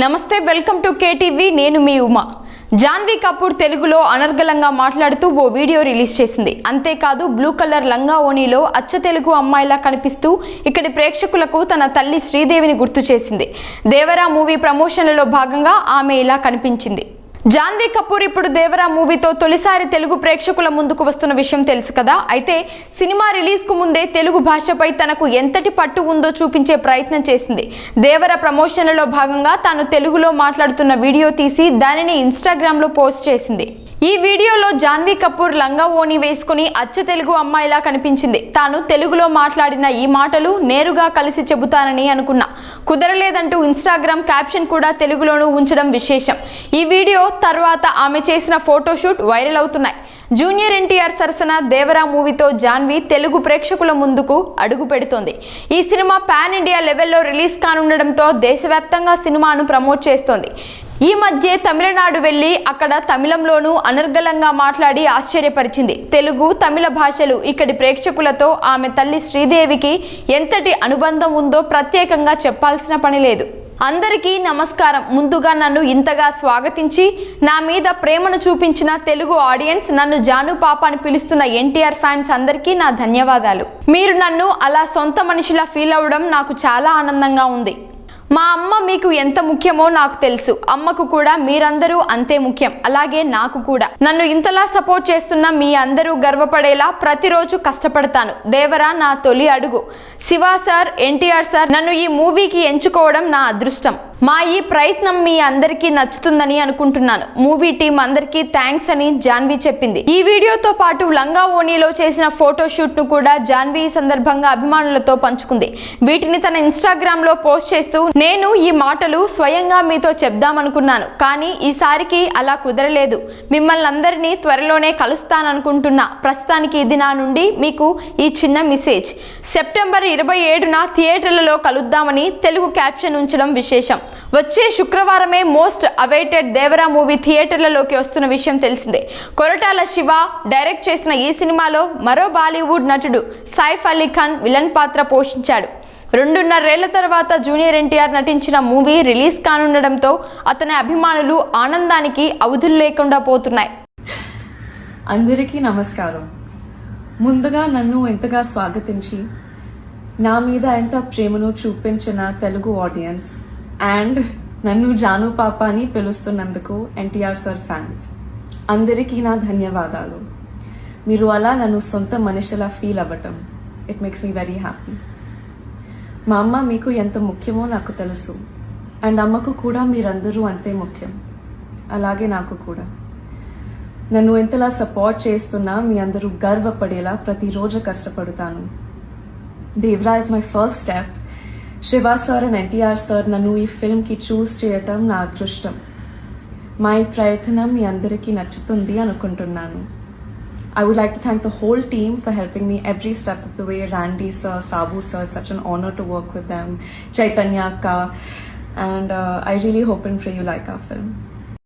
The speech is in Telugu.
నమస్తే వెల్కమ్ టు కేటీవీ. నేను మీ ఉమా. జాన్వీ కపూర్ తెలుగులో అనర్గళంగా మాట్లాడుతూ ఓ వీడియో రిలీజ్ చేసింది. అంతేకాదు బ్లూ కలర్ లంగా ఓణిలో అచ్చ తెలుగు అమ్మాయిలా కనిపిస్తూ ఇక్కడి ప్రేక్షకులకు తన తల్లి శ్రీదేవిని గుర్తు చేసింది. దేవరా మూవీ ప్రమోషన్లలో భాగంగా ఆమె ఇలా కనిపించింది. జాన్వీ కపూర్ ఇప్పుడు దేవరా మూవీతో తొలిసారి తెలుగు ప్రేక్షకుల ముందుకు వస్తున్న విషయం తెలుసు కదా. అయితే సినిమా రిలీజ్కు ముందే తెలుగు భాషపై తనకు ఎంతటి పట్టు ఉందో చూపించే ప్రయత్నం చేసింది. దేవర ప్రమోషన్లలో భాగంగా తాను తెలుగులో మాట్లాడుతున్న వీడియో తీసి దానిని ఇన్స్టాగ్రామ్లో పోస్ట్ చేసింది. ఈ వీడియోలో జాన్వీ కపూర్ లంగా ఓణి వేసుకుని అచ్చ తెలుగు అమ్మాయిలా కనిపించింది. తాను తెలుగులో మాట్లాడిన ఈ మాటలు నేరుగా కలిసి చెబుతానని అనుకున్నా. కుదరలేదంటూ ఇన్స్టాగ్రామ్ క్యాప్షన్ కూడా తెలుగులోనూ ఉంచడం విశేషం. ఈ వీడియో తర్వాత ఆమె చేసిన ఫోటోషూట్ వైరల్ అవుతున్నాయి. జూనియర్ ఎన్టీఆర్ సరసన దేవరా మూవీతో జాన్వి తెలుగు ప్రేక్షకుల ముందుకు అడుగు పెడుతోంది. ఈ సినిమా పాన్ ఇండియా లెవెల్లో రిలీజ్ కానుండడంతో దేశవ్యాప్తంగా సినిమాను ప్రమోట్ చేస్తోంది. ఈ మధ్య తమిళనాడు వెళ్ళి అక్కడ తమిళంలోనూ అనర్గళంగా మాట్లాడి ఆశ్చర్యపరిచింది. తెలుగు తమిళ భాషలు ఇక్కడి ప్రేక్షకులతో ఆమె తల్లి శ్రీదేవికి ఎంతటి అనుబంధం ఉందో ప్రత్యేకంగా చెప్పాల్సిన పని లేదు. అందరికీ నమస్కారం. ముందుగా నన్ను ఇంతగా స్వాగతించి నా మీద ప్రేమను చూపించిన తెలుగు ఆడియన్స్ నన్ను జాను పాప అని పిలుస్తున్న ఎన్టీఆర్ ఫ్యాన్స్ అందరికీ నా ధన్యవాదాలు. మీరు నన్ను అలా సొంత మనిషిలా ఫీల్ అవ్వడం నాకు చాలా ఆనందంగా ఉంది. మా అమ్మ మీకు ఎంత ముఖ్యమో నాకు తెలుసు. అమ్మకు కూడా మీరందరూ అంతే ముఖ్యం. అలాగే నాకు కూడా. నన్ను ఇంతలా సపోర్ట్ చేస్తున్న మీ అందరూ గర్వపడేలా ప్రతిరోజు కష్టపడతాను. దేవరా నా తొలి అడుగు. శివ సార్ ఎన్టీఆర్ సార్ నన్ను ఈ మూవీకి ఎంచుకోవడం నా అదృష్టం. మా ఈ ప్రయత్నం మీ అందరికీ నచ్చుతుందని అనుకుంటున్నాను. మూవీ టీం అందరికీ థ్యాంక్స్ అని జాన్వీ చెప్పింది. ఈ వీడియోతో పాటు లంగా ఓణిలో చేసిన ఫోటోషూట్ను కూడా జాన్వీ సందర్భంగా అభిమానులతో పంచుకుంది. వీటిని తన ఇన్స్టాగ్రామ్లో పోస్ట్ చేస్తూ నేను ఈ మాటలు స్వయంగా మీతో చెప్దామనుకున్నాను కానీ ఈసారికి అలా కుదరలేదు. మిమ్మల్ని అందరినీ త్వరలోనే కలుస్తాననుకుంటున్నా. ప్రస్తుతానికి ఇది నా నుండి మీకు ఈ చిన్న మెసేజ్. సెప్టెంబర్ ఇరవై ఏడున థియేటర్లలో కలుద్దామని తెలుగు క్యాప్షన్ ఉంచడం విశేషం. వచ్చే శుక్రవారమే మోస్ట్ అవైటెడ్ దేవరా మూవీ థియేటర్లలోకి వస్తున్న విషయం తెలిసిందే. కొరటాల శివ డైరెక్ట్ చేసిన ఈ సినిమాలో మరో బాలీవుడ్ నటుడు సైఫ్ అలీ ఖాన్ విలన్ పాత్ర పోషించాడు. రెండున్నరేళ్ళ తర్వాత జూనియర్ ఎన్టీఆర్ నటించిన మూవీ రిలీజ్ కానుండడంతో అతని అభిమానులు ఆనందానికి అవధులు లేకుండా పోతున్నాయి. అందరికీ నమస్కారం. ముందుగా నన్ను ఎంతగా స్వాగతించి నా మీద ఎంత ప్రేమను చూపించిన తెలుగు ఆడియన్స్ అండ్ నన్ను జాను పాప అని పిలుస్తున్నందుకు ఎన్టీఆర్ సార్ ఫ్యాన్స్ అందరికీ నా ధన్యవాదాలు. మీరు అలా నన్ను సొంత మనిషిలా ఫీల్ అవ్వటం it makes me very happy మా అమ్మ మీకు ఎంత ముఖ్యమో నాకు తెలుసు అండ్ అమ్మకు కూడా మీరందరూ అంతే ముఖ్యం అలాగే నాకు కూడా. నన్ను ఎంతలా సపోర్ట్ చేస్తున్నా మీ అందరూ గర్వపడేలా ప్రతిరోజు కష్టపడతాను. Devara is my first step Siva sir and NTR sir నన్ను ఈ ఫిల్మ్కి చూస్ చేయటం నా అదృష్టం. మా ఈ ప్రయత్నం మీ అందరికీ నచ్చుతుంది అనుకుంటున్నాను. I would like to thank the whole team for helping me every step of the way Randy sir Sabu sir such an honour to work with them Chaitanya అక్క and I really hope and free you like a film